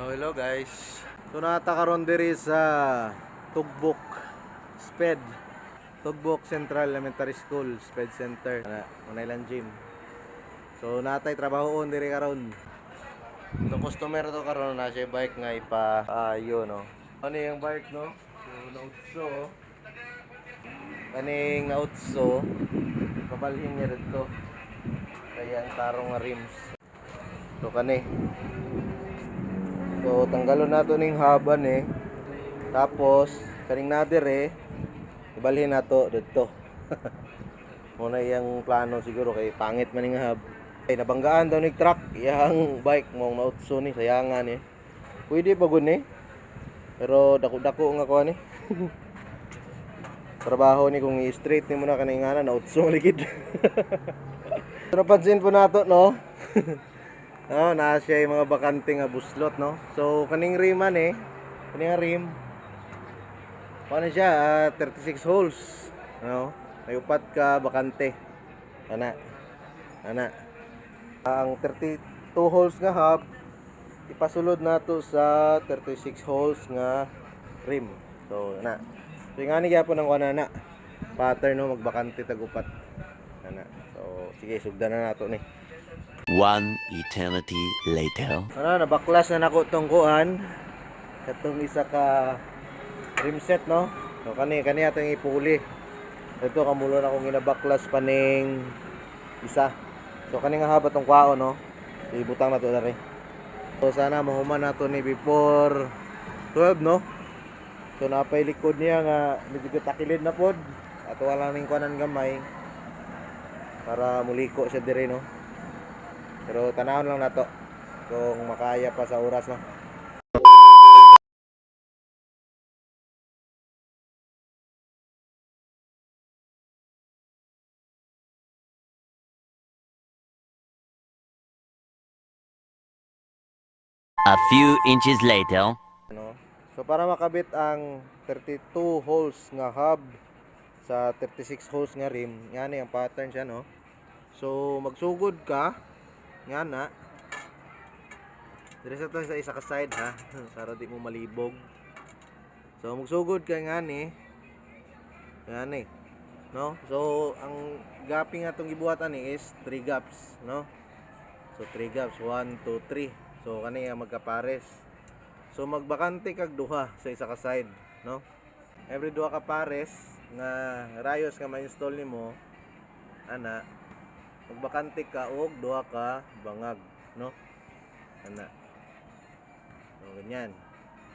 So hello guys. So natakaroon diri sa Tugbok SPED. Tugbok Central Elementary School SPED Center. Ana, unay gym. So natay trabahoon diri karon. So customer to karon na siya bike nga ipa ayo no. Ano yung bike no? So nautso. oh. Kaning nautso. Pabalhin niya dito. Kaya ang tarong rims. So kani. So tanggalon nato ning haban eh. Tapos kaning nader eh ibalhin nato dito. Muna iyang plano siguro kay pangit man ning hab. Ay nabanggaan daw ning truck iyang bike mo nautso ni sayangan eh. Pwede pa gud ni. Pero dako-dako nga ko ni. Trabaho ni kung i-straight ni mo na kaning ngana nautso ligid. so napansin po nato no. Oh, naa siya yung mga bakante nga buslot, no? So, kaning riman eh. Kaning rim. Ano siya? ah, 36 holes. No? May upat ka bakante. Ana. Ana. Ang 32 holes nga hub, ipasulod nato sa 36 holes nga rim. So, ana. So, nga ni gyapon ang kuana na. Pattern no magbakante tagupat. Ana. So, sige, sugdan na nato ni. One eternity later. ano, nabaklas na nako tong kuan. Katong isa ka rim set, no? So, kani, kani atong ipuli. Ito, kamulo na akong ginabaklas paning isa. So, kani nga haba tong kwao, no? Ibutang na to. So, sana mahuman na to ni before 12, no? So, napay likod niya nga medyo takilid na pod. At wala ning kuanan gamay. Para muliko siya dire, no? Pero tanahon lang nato kung makaya pa sa oras no. A few inches later. Ano? So para makabit ang 32 holes nga hub sa 36 holes nga rim, yan ang pattern siya no. So magsugod ka nga na. Dire sa to sa isa ka side ha para di mo malibog. So magsugod ka nga ni. Yan eh. No? So ang gapping atong gibuhatan ni is 3 gaps, no? So 3 gaps, 1 2 3. So kani nga magkapares. So magbakante kag duha sa isa ka side, no? Every duha ka pares nga rayos nga ma-install nimo ana magbakante ka og duha ka bangag, no? Ana. So ganyan.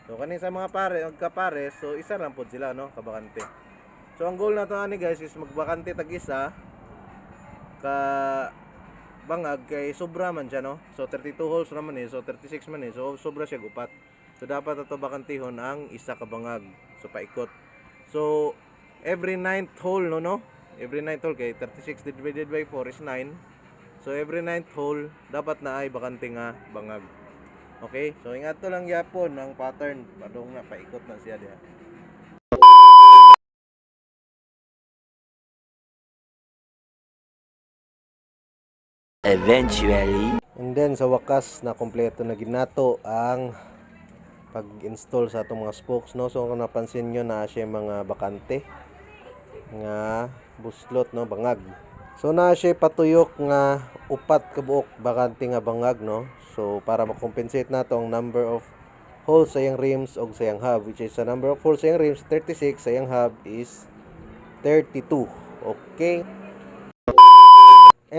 So kani sa mga pare, magkapares, so isa lang pod sila, no? Kabakante. So ang goal nato ani guys is magbakante tag isa ka bangag kay sobra man siya no. So 32 holes naman eh, so 36 man eh. So sobra siya gupat. So dapat ato bakantihon ang isa ka bangag. So paikot. So every ninth hole no no. Every ninth hole kay 36 divided by 4 is 9. So every ninth hole dapat na ay bakante nga bangag. Okay? So ingat to lang yapon ang pattern. Padong na paikot na siya diha. Eventually. And then sa wakas na kompleto na ginato ang pag-install sa atong mga spokes no. So kung napansin nyo na siya mga bakante nga buslot no bangag. So na siya patuyok nga upat ka buok bakante nga bangag no. So para makompensate nato ang number of holes sa iyang rims og sa iyang hub which is the number of holes sa iyang rims 36 sa iyang hub is 32. Okay?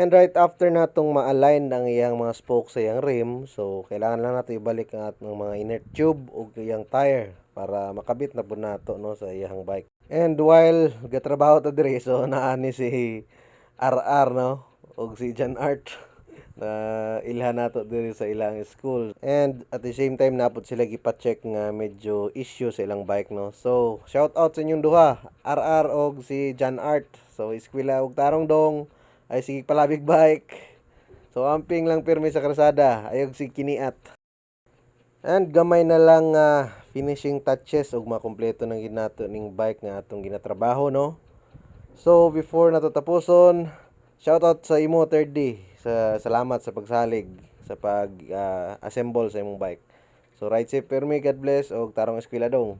And right after natong ma-align ang iyang mga spokes sa iyang rim, so kailangan lang nato ibalik ang atong mga inner tube o iyang tire para makabit na po nato no sa iyang bike. And while gatrabaho ta diri so naani si RR no og si Jan Art na ilhan nato diri sa ilang school. And at the same time napod sila gipa-check nga medyo issue sa ilang bike no. So shout out sa inyong duha, RR og si Jan Art. So eskwela og tarong dong ay sige palabig bike. So amping lang pirmi sa kalsada, ayog si kiniat. And gamay na lang nga finishing touches ug makompleto ng ginato ning bike nga atong ginatrabaho no. So before nato tapuson, shout out sa imo 3D sa salamat sa pagsalig sa pag ah, assemble sa imong bike. So right safe permi, God bless, og tarong eskwela dong.